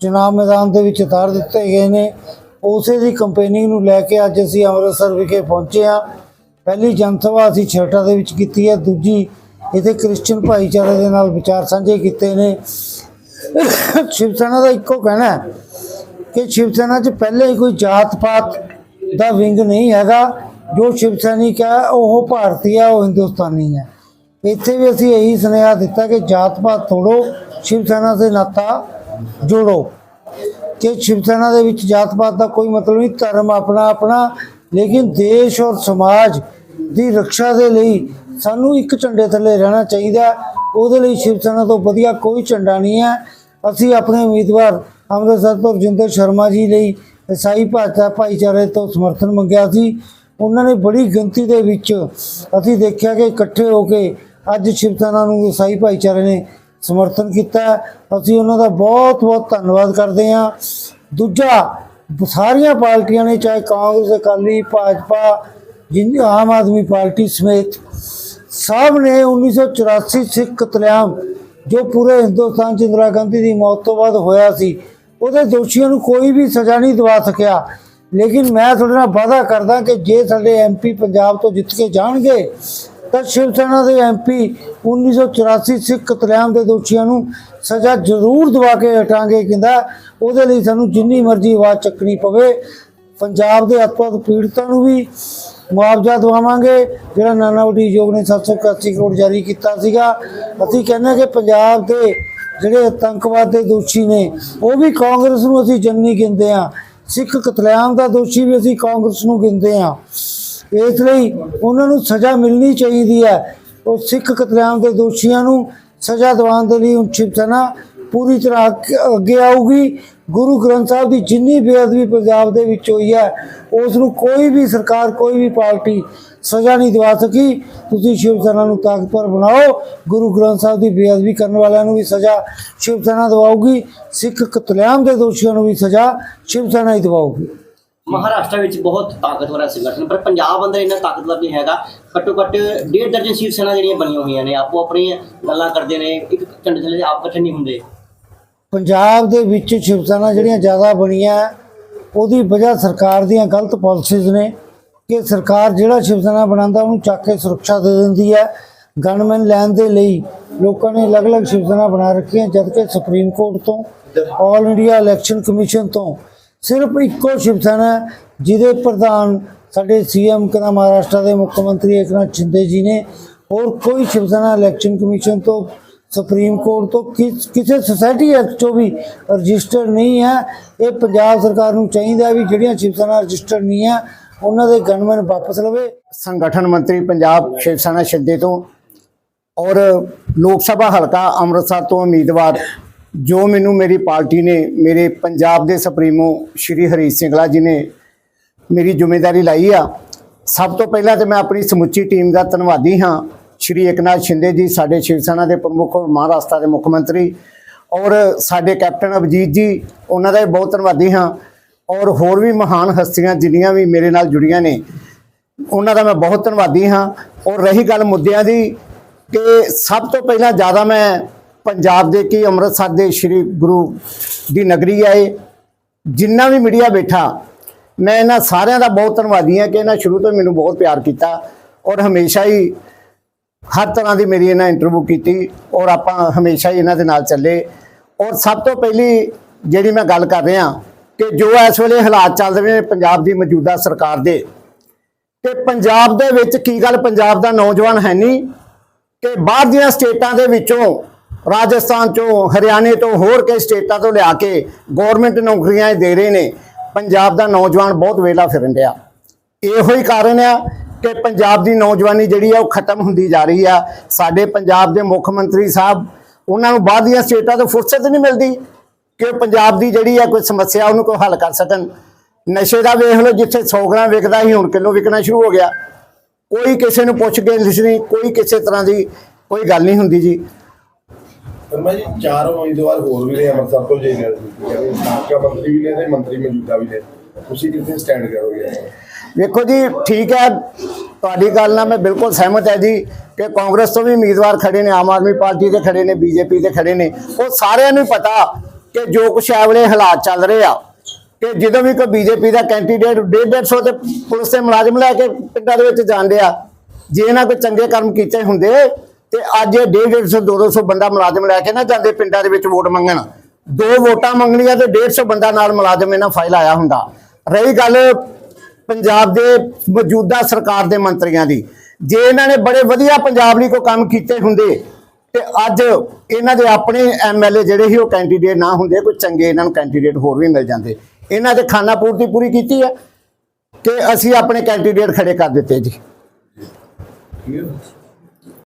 ਚੁਣਾਵ ਮੈਦਾਨ ਦੇ ਵਿੱਚ ਉਤਾਰ ਦਿੱਤੇ ਗਏ ਨੇ। ਉਸੇ ਦੀ ਕੰਪੇਨਿੰਗ ਨੂੰ ਲੈ ਕੇ ਅੱਜ ਅਸੀਂ ਅੰਮ੍ਰਿਤਸਰ ਵਿਖੇ ਪਹੁੰਚੇ ਹਾਂ। ਪਹਿਲੀ ਜਨਸਭਾ ਅਸੀਂ ਛੇਟਾ ਦੇ ਵਿੱਚ ਕੀਤੀ ਹੈ। ਦੂਜੀ ਇਹਦੇ ਕ੍ਰਿਸਚੀਅਨ ਭਾਈਚਾਰੇ ਦੇ ਨਾਲ ਵਿਚਾਰ ਸਾਂਝੇ ਕੀਤੇ ਨੇ। ਸ਼ਿਵ ਸੈਨਾ ਦਾ ਇੱਕੋ ਕਹਿਣਾ ਹੈ ਕਿ ਸ਼ਿਵ ਸੈਨਾ 'ਚ ਪਹਿਲੇ ਹੀ ਕੋਈ ਜਾਤ ਪਾਤ ਦਾ ਵਿੰਗ ਨਹੀਂ ਹੈਗਾ। ਜੋ ਸ਼ਿਵ ਸੈਨਿਕ ਹੈ, ਉਹ ਭਾਰਤੀ ਹੈ, ਉਹ ਹਿੰਦੁਸਤਾਨੀ ਹੈ। ਇੱਥੇ ਵੀ ਅਸੀਂ ਇਹੀ ਸੁਨੇਹਾ ਦਿੱਤਾ ਕਿ ਜਾਤ ਪਾਤ ਤੋੜੋ। ਸ਼ਿਵ ਸੈਨਾ ਦੇ ਨਾਤਾ ਜੋੜੋ। ਕਿ ਸ਼ਿਵ ਸੈਨਾ ਦੇ ਵਿੱਚ ਜਾਤ ਪਾਤ ਦਾ ਕੋਈ ਮਤਲਬ ਨਹੀਂ, ਧਰਮ ਆਪਣਾ ਆਪਣਾ, ਲੇਕਿਨ ਦੇਸ਼ ਔਰ ਸਮਾਜ ਦੀ ਰੱਖਿਆ ਦੇ ਲਈ ਸਾਨੂੰ ਇੱਕ ਝੰਡੇ ਥੱਲੇ ਰਹਿਣਾ ਚਾਹੀਦਾ। ਉਹਦੇ ਲਈ ਸ਼ਿਵ ਸੈਨਾ ਤੋਂ ਵਧੀਆ ਕੋਈ ਝੰਡਾ ਨਹੀਂ ਹੈ। ਅਸੀਂ ਆਪਣੇ ਉਮੀਦਵਾਰ ਅੰਮ੍ਰਿਤਸਰ ਤੋਂ ਰਜਿੰਦਰ ਸ਼ਰਮਾ ਜੀ ਲਈ ਈਸਾਈ ਭਾਈਚਾਰਾ ਭਾਈਚਾਰੇ ਤੋਂ ਸਮਰਥਨ ਮੰਗਿਆ ਸੀ। ਉਹਨਾਂ ਨੇ ਬੜੀ ਗਿਣਤੀ ਦੇ ਵਿੱਚ ਅਸੀਂ ਦੇਖਿਆ ਕਿ ਇਕੱਠੇ ਹੋ ਕੇ ਅੱਜ ਸ਼ਿਵ ਸੈਨਾ ਨੂੰ ਈਸਾਈ ਭਾਈਚਾਰੇ ਨੇ ਸਮਰਥਨ ਕੀਤਾ ਅਸੀਂ ਉਹਨਾਂ ਦਾ ਬਹੁਤ ਬਹੁਤ ਧੰਨਵਾਦ ਕਰਦੇ ਹਾਂ। ਦੂਜਾ, ਸਾਰੀਆਂ ਪਾਰਟੀਆਂ ਨੇ, ਚਾਹੇ ਕਾਂਗਰਸ, ਅਕਾਲੀ, ਭਾਜਪਾ, ਜਿਨ, ਆਮ ਆਦਮੀ ਪਾਰਟੀ ਸਮੇਤ ਸਭ ਨੇ 1984 ਸਿੱਖ ਕਤਲੇਆਮ, ਜੋ ਪੂਰੇ ਹਿੰਦੁਸਤਾਨ 'ਚ ਇੰਦਰਾ ਗਾਂਧੀ ਦੀ ਮੌਤ ਤੋਂ ਬਾਅਦ ਹੋਇਆ ਸੀ, ਉਹਦੇ ਦੋਸ਼ੀਆਂ ਨੂੰ ਕੋਈ ਵੀ ਸਜ਼ਾ ਨਹੀਂ ਦਿਵਾ ਸਕਿਆ। ਲੇਕਿਨ ਮੈਂ ਤੁਹਾਡੇ ਨਾਲ ਵਾਅਦਾ ਕਰਦਾ ਕਿ ਜੇ ਸਾਡੇ ਐਮਪੀ ਪੰਜਾਬ ਤੋਂ ਜਿੱਤ ਕੇ ਜਾਣਗੇ ਤਾਂ ਸ਼ਿਵ ਸੈਨਾ ਦੇ ਐਮਪੀ 1984 ਸਿੱਖ ਕਤਲੇਆਮ ਦੇ ਦੋਸ਼ੀਆਂ ਨੂੰ ਸਜ਼ਾ ਜ਼ਰੂਰ ਦਵਾ ਕੇ ਹਟਾਂਗੇ, ਕਹਿੰਦਾ। ਉਹਦੇ ਲਈ ਸਾਨੂੰ ਜਿੰਨੀ ਮਰਜ਼ੀ ਆਵਾਜ਼ ਚੱਕਣੀ ਪਵੇ। ਪੰਜਾਬ ਦੇ ਅੱਤਵਾਦ ਪੀੜਤਾਂ ਨੂੰ ਵੀ ਮੁਆਵਜ਼ਾ ਦਵਾਵਾਂਗੇ। ਜਿਹੜਾ ਨਾਨਾਵਟੀ ਯੋਗ ਨੇ 781 ਕਰੋੜ ਜਾਰੀ ਕੀਤਾ ਸੀਗਾ। ਅਸੀਂ ਕਹਿੰਦੇ ਹਾਂ ਕਿ ਪੰਜਾਬ ਦੇ ਜਿਹੜੇ ਆਤੰਕਵਾਦ ਦੇ ਦੋਸ਼ੀ ਨੇ, ਉਹ ਵੀ ਕਾਂਗਰਸ ਨੂੰ ਅਸੀਂ ਜੰਨੀ ਗਿੰਦੇ ਆ ਸਿੱਖ ਕਤਲੇਆਮ ਦਾ ਦੋਸ਼ੀ ਵੀ ਅਸੀਂ ਕਾਂਗਰਸ ਨੂੰ ਗਿੰਦੇ ਆ ਇਸ ਲਈ ਉਹਨਾਂ ਨੂੰ ਸਜ਼ਾ ਮਿਲਣੀ ਚਾਹੀਦੀ ਹੈ। ਉਹ ਸਿੱਖ ਕਤਲੇਆਮ ਦੇ ਦੋਸ਼ੀਆਂ ਨੂੰ ਸਜ਼ਾ ਦਿਵਾਉਣ ਦੇ ਲਈ ਹੁਣ ਸ਼ਿਵ ਸੈਨਾ ਪੂਰੀ ਤਰ੍ਹਾਂ ਅੱਗੇ- ਅੱਗੇ ਆਊਗੀ। ਗੁਰੂ ਗ੍ਰੰਥ ਸਾਹਿਬ ਦੀ ਜਿੰਨੀ ਬੇਅਦਬੀ ਪੰਜਾਬ ਦੇ ਵਿੱਚ ਹੋਈ ਹੈ, ਉਸ ਨੂੰ ਕੋਈ ਵੀ ਸਰਕਾਰ, ਕੋਈ ਵੀ ਪਾਰਟੀ ਸਜ਼ਾ ਨਹੀਂ ਦਿਵਾ ਸਕੀ। ਤੁਸੀਂ ਸ਼ਿਵ ਸੈਨਾ ਨੂੰ ਤਾਕਤਵਰ ਬਣਾਓ। ਗੁਰੂ ਗ੍ਰੰਥ ਸਾਹਿਬ ਦੀ ਬੇਅਦਬੀ ਕਰਨ ਵਾਲਿਆਂ ਨੂੰ ਵੀ ਸਜ਼ਾ ਸ਼ਿਵ ਸੈਨਾ ਦਿਵਾਊਗੀ। ਸਿੱਖ ਕਤਲੇਆਮ ਦੇ ਦੋਸ਼ੀਆਂ ਨੂੰ ਵੀ ਸਜ਼ਾ ਸ਼ਿਵ ਸੈਨਾ ਹੀ ਦਿਵਾਊਗੀ। ਮਹਾਰਾਸ਼ਟਰ ਵਿੱਚ ਬਹੁਤ ਤਾਕਤਵਰ ਹੈ ਸੰਗਠਨ, ਪਰ ਪੰਜਾਬ ਅੰਦਰ ਇੰਨਾ ਤਾਕਤਵਰ ਨਹੀਂ ਹੈਗਾ। ਘੱਟੋ ਘੱਟ ਡੇਢ ਦਰਜਨ ਸ਼ਿਵ ਸੈਨਾ ਜਿਹੜੀਆਂ ਬਣੀਆਂ ਹੋਈਆਂ ਨੇ, ਆਪੋ ਆਪਣੀਆਂ ਗੱਲਾਂ ਕਰਦੇ ਨੇ, ਇੱਕ ਝੰਡੇ ਥੱਲੇ ਆਪ ਇਕੱਠੇ ਨਹੀਂ ਹੁੰਦੇ। ਪੰਜਾਬ ਦੇ ਵਿੱਚ ਸ਼ਿਵ ਸੈਨਾ ਜਿਹੜੀਆਂ ਜ਼ਿਆਦਾ ਬਣੀਆਂ, ਉਹਦੀ ਵਜ੍ਹਾ ਸਰਕਾਰ ਦੀਆਂ ਗਲਤ ਪਾਲਿਸੀਜ਼ ਨੇ ਕਿ ਸਰਕਾਰ ਜਿਹੜਾ ਸ਼ਿਵ ਸੈਨਾ ਬਣਾਉਂਦਾ, ਉਹਨੂੰ ਚੱਕ ਕੇ ਸੁਰੱਖਿਆ ਦੇ ਦਿੰਦੀ ਹੈ। ਗਨਮੈਨ ਲੈਣ ਦੇ ਲਈ ਲੋਕਾਂ ਨੇ ਅਲੱਗ-ਅਲੱਗ ਸ਼ਿਵ ਸੈਨਾ ਬਣਾ ਰੱਖੀਆਂ ਜਦ ਕਿ ਸੁਪਰੀਮ ਕੋਰਟ ਤੋਂ ਆਲ ਇੰਡੀਆ ਇਲੈਕਸ਼ਨ ਕਮਿਸ਼ਨ ਤੋਂ ਸਿਰਫ ਇੱਕੋ ਸ਼ਿਵ ਸੈਨਾ ਜਿਹਦੇ ਪ੍ਰਧਾਨ ਸਾਡੇ ਸੀਐਮ ਕਹਿੰਦਾ ਮਹਾਰਾਸ਼ਟਰ ਦੇ ਮੁੱਖ ਮੰਤਰੀ ਏਕਨਾਥ ਸ਼ਿੰਦੇ ਜੀ ਨੇ। ਹੋਰ ਕੋਈ ਸ਼ਿਵ ਸੈਨਾ ਇਲੈਕਸ਼ਨ ਕਮਿਸ਼ਨ ਤੋਂ, ਸੁਪਰੀਮ ਕੋਰਟ ਤੋਂ, ਕਿਸ, ਕਿਸੇ ਸੁਸਾਇਟੀ ਐਕਟ ਤੋਂ ਵੀ ਰਜਿਸਟਰ ਨਹੀਂ ਹੈ। ਇਹ ਪੰਜਾਬ ਸਰਕਾਰ ਨੂੰ ਚਾਹੀਦਾ ਵੀ ਜਿਹੜੀਆਂ ਸ਼ਿਵ ਸੈਨਾ ਰਜਿਸਟਰ ਨਹੀਂ ਹੈ, ਉਹਨਾਂ ਦੇ ਗਨਮੈਨ ਵਾਪਸ ਲਵੇ। ਸੰਗਠਨ ਮੰਤਰੀ ਪੰਜਾਬ ਸ਼ਿਵ ਸੈਨਾ ਸ਼ਿੰਦੇ ਤੋਂ ਔਰ ਲੋਕ ਸਭਾ ਹਲਕਾ ਅੰਮ੍ਰਿਤਸਰ ਤੋਂ ਉਮੀਦਵਾਰ ਜੋ ਮੈਨੂੰ ਮੇਰੀ ਪਾਰਟੀ ਨੇ, ਮੇਰੇ ਪੰਜਾਬ ਦੇ ਸੁਪਰੀਮੋ ਸ਼੍ਰੀ ਹਰੀਸ਼ ਸਿੰਘਲਾ ਜੀ ਨੇ ਮੇਰੀ ਜ਼ਿੰਮੇਵਾਰੀ ਲਾਈ ਆ, ਸਭ ਤੋਂ ਪਹਿਲਾਂ ਤੇ ਮੈਂ ਆਪਣੀ ਸਮੁੱਚੀ ਟੀਮ ਦਾ ਧੰਨਵਾਦੀ ਹਾਂ। ਸ਼੍ਰੀ ਏਕਨਾਥ ਸ਼ਿੰਦੇ ਜੀ, ਸਾਡੇ ਸ਼ਿਵ ਸੈਨਾ ਦੇ ਪ੍ਰਮੁੱਖ, ਮਹਾਰਾਸ਼ਟਰ ਦੇ ਮੁੱਖ ਮੰਤਰੀ ਔਰ ਸਾਡੇ ਕੈਪਟਨ ਅਭਜੀਤ ਜੀ, ਉਹਨਾਂ ਦਾ ਵੀ ਬਹੁਤ ਧੰਨਵਾਦੀ ਹਾਂ ਔਰ ਹੋਰ ਵੀ ਮਹਾਨ ਹਸਤੀਆਂ ਜਿੰਨੀਆਂ ਵੀ ਮੇਰੇ ਨਾਲ ਜੁੜੀਆਂ ਨੇ, ਉਹਨਾਂ ਦਾ ਮੈਂ ਬਹੁਤ ਧੰਨਵਾਦੀ ਹਾਂ। ਔਰ ਰਹੀ ਗੱਲ ਮੁੱਦਿਆਂ ਦੀ ਕਿ ਸਭ ਤੋਂ ਪਹਿਲਾਂ ਜ਼ਿਆਦਾ ਮੈਂ ਪੰਜਾਬ ਦੇ ਕੀ ਅੰਮ੍ਰਿਤਸਰ ਦੇ ਸ੍ਰੀ ਗੁਰੂ ਦੀ ਨਗਰੀ ਆਏ ਜਿੰਨਾ ਵੀ ਮੀਡੀਆ ਬੈਠਾ, ਮੈਂ ਇਹਨਾਂ ਸਾਰਿਆਂ ਦਾ ਬਹੁਤ ਧੰਨਵਾਦੀ ਹਾਂ ਕਿ ਇਹਨਾਂ ਸ਼ੁਰੂ ਤੋਂ ਹੀ ਮੈਨੂੰ ਬਹੁਤ ਪਿਆਰ ਕੀਤਾ ਔਰ ਹਮੇਸ਼ਾ ਹੀ ਹਰ ਤਰ੍ਹਾਂ ਦੀ ਮੇਰੀ ਇਹਨਾਂ ਇੰਟਰਵਿਊ ਕੀਤੀ ਔਰ ਆਪਾਂ ਹਮੇਸ਼ਾ ਹੀ ਇਹਨਾਂ ਦੇ ਨਾਲ ਚੱਲੇ। ਔਰ ਸਭ ਤੋਂ ਪਹਿਲੀ ਜਿਹੜੀ ਮੈਂ ਗੱਲ ਕਰ ਰਿਹਾ ਕਿ ਜੋ ਇਸ ਵੇਲੇ ਹਾਲਾਤ ਚੱਲ ਰਹੇ ਨੇ ਪੰਜਾਬ ਦੀ ਮੌਜੂਦਾ ਸਰਕਾਰ ਦੇ ਕਿ ਪੰਜਾਬ ਦੇ ਵਿੱਚ ਕੀ ਗੱਲ ਪੰਜਾਬ ਦਾ ਨੌਜਵਾਨ ਹੈ ਨਹੀਂ, ਕਿ ਬਾਹਰ ਦੀਆਂ ਸਟੇਟਾਂ ਦੇ ਵਿੱਚੋਂ ਰਾਜਸਥਾਨ ਚੋਂ, ਹਰਿਆਣੇ ਤੋਂ, ਹੋਰ ਕਈ ਸਟੇਟਾਂ ਤੋਂ ਲਿਆ ਕੇ ਗਵਰਨਮੈਂਟ ਨੌਕਰੀਆਂ ਇਹ ਦੇ ਰਹੇ ਨੇ। ਪੰਜਾਬ ਦਾ ਨੌਜਵਾਨ ਬਹੁਤ ਵੇਲਾ ਫਿਰਨ ਡਿਆ। ਇਹੋ ਹੀ ਕਾਰਨ ਆ ਕਿ ਪੰਜਾਬ ਦੀ ਨੌਜਵਾਨੀ ਜਿਹੜੀ ਆ ਉਹ ਖਤਮ ਹੁੰਦੀ ਜਾ ਰਹੀ ਆ। ਸਾਡੇ ਪੰਜਾਬ ਦੇ ਮੁੱਖ ਮੰਤਰੀ ਸਾਹਿਬ, ਉਹਨਾਂ ਨੂੰ ਬਾਹਰ ਦੀਆਂ ਸਟੇਟਾਂ ਤੋਂ ਫੁਰਸਤ ਨਹੀਂ ਮਿਲਦੀ ਕਿ ਪੰਜਾਬ ਦੀ ਜਿਹੜੀ ਆ ਕੋਈ ਸਮੱਸਿਆ ਉਹਨੂੰ ਕੋਈ ਹੱਲ ਕਰ ਸਕਣ। ਨਸ਼ੇ ਦਾ ਵੇਖ ਲਓ, ਜਿੱਥੇ 100 ਗ੍ਰਾਮ ਵਿਕਦਾ ਸੀ, ਹੁਣ ਕਿਲੋ ਵਿਕਣਾ ਸ਼ੁਰੂ ਹੋ ਗਿਆ। ਕੋਈ ਕਿਸੇ ਨੂੰ ਪੁੱਛ ਕੇ ਨਹੀਂ, ਕੋਈ ਕਿਸੇ ਤਰ੍ਹਾਂ ਦੀ ਕੋਈ ਗੱਲ ਨਹੀਂ ਹੁੰਦੀ ਜੀ। ਸ਼ਰਮਾ ਜੀ ਚਾਰ ਉਮੀਦਵਾਰ ਹੋਰ ਵੀ ਨੇ ਅੰਮ੍ਰਿਤਸਰ ਤੋਂ ਜੇ ਨੇ ਸਾਬਕਾ ਮੰਤਰੀ ਵੀ ਨੇ ਤੇ ਮੰਤਰੀ ਮੌਜੂਦਾ ਵੀ ਨੇ। ਤੁਸੀਂ ਕਿੱਥੇ ਸਟੈਂਡ ਕਰੋਗੇ? ਵੇਖੋ ਜੀ, ਠੀਕ ਹੈ, ਤੁਹਾਡੀ ਗੱਲ ਨਾਲ ਮੈਂ ਬਿਲਕੁਲ ਸਹਿਮਤ ਹੈ ਜੀ ਕਿ ਕਾਂਗਰਸ ਤੋਂ ਵੀ ਉਮੀਦਵਾਰ ਖੜੇ ਨੇ, ਆਮ ਆਦਮੀ ਪਾਰਟੀ ਦੇ ਖੜੇ ਨੇ, ਬੀਜੇਪੀ ਦੇ ਖੜੇ ਨੇ। ਉਹ ਸਾਰਿਆਂ ਨੂੰ ਪਤਾ ਕਿ ਜੋ ਕੁਛ ਐ ਹਾਲਾਤ ਚੱਲ ਰਹੇ ਆ। ਕਿ ਜਦੋਂ ਵੀ ਕੋਈ ਬੀਜੇਪੀ ਦਾ ਕੈਂਡੀਡੇਟ 150 ਤੇ ਪੁਲਿਸ ਦੇ ਮੁਲਾਜ਼ਮ ਲੈ ਕੇ ਪਿੰਡਾਂ ਦੇ ਵਿੱਚ ਜਾਂਦੇ ਆ, ਜੇ ਇਹਨਾਂ ਕੋਈ ਚੰਗੇ ਕਰਮ ਕੀਤੇ ਹੁੰਦੇ ਤੇ ਅੱਜ ਇਹ 150 200 ਬੰਦਾ ਮੁਲਾਜ਼ਮ ਲੈ ਕੇ ਨਾ ਜਾਂਦੇ ਪਿੰਡਾਂ ਦੇ ਵਿੱਚ ਵੋਟ ਮੰਗਣ। ਦੋ ਵੋਟਾਂ ਮੰਗਣੀਆਂ ਤੇ 150 ਬੰਦਾ ਨਾਲ ਮੁਲਾਜ਼ਮ ਇਹਨਾਂ ਫਾਈਲ ਆਇਆ ਹੁੰਦਾ। ਰਹੀ ਗੱਲ ਪੰਜਾਬ ਦੇ ਮੌਜੂਦਾ ਸਰਕਾਰ ਦੇ ਮੰਤਰੀਆਂ ਦੀ। ਜੇ ਇਹਨਾਂ ਨੇ ਬੜੇ ਵਧੀਆ ਪੰਜਾਬ ਲਈ ਕੋਈ ਕੰਮ ਕੀਤੇ ਹੁੰਦੇ, ਤੇ ਅੱਜ ਇਹਨਾਂ ਦੇ ਆਪਣੇ ਐਮਐਲਏ ਜਿਹੜੇ ਸੀ ਉਹ ਕੈਂਡੀਡੇਟ ਨਾ ਹੁੰਦੇ, ਕੋਈ ਚੰਗੇ ਇਹਨਾਂ ਨੂੰ ਕੈਂਡੀਡੇਟ ਹੋਰ ਵੀ ਮਿਲ ਜਾਂਦੇ। ਇਹਨਾਂ ਦੇ ਖਾਨਾ ਪੂਰਤੀ ਪੂਰੀ ਕੀਤੀ ਹੈ ਕਿ ਅਸੀਂ ਆਪਣੇ ਕੈਂਡੀਡੇਟ ਖੜੇ ਕਰ ਦਿੱਤੇ ਜੀ।